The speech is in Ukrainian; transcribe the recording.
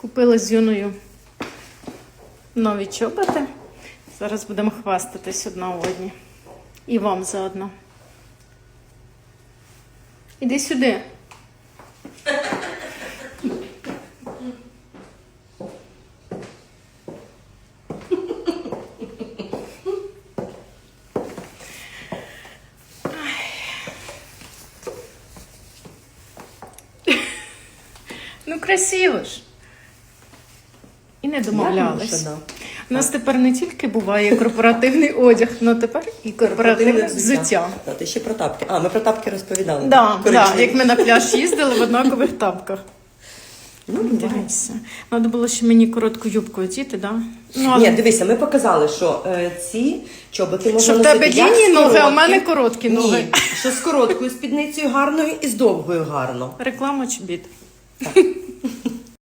Купила з юною нові чоботи. Зараз будемо хвастатись одна одні. І вам заодно. Іди сюди. Ну, красиво ж. І не домовлялись. да. У нас тепер не тільки буває корпоративний одяг, але тепер і корпоративне взуття. Да, ти ще про тапки. А, ми про тапки розповідали. Да, да, як ми на пляж їздили в однакових тапках. Ну, дивися. Треба було ще мені коротку юбку одіти, да? Ну, але Ні, дивися, ми показали, що е, ці чоботи можна Що в тебе з ноги, а в мене короткі ноги. Ні, що з короткою спідницею гарною і з довгою гарно. реклама чи біт? Так.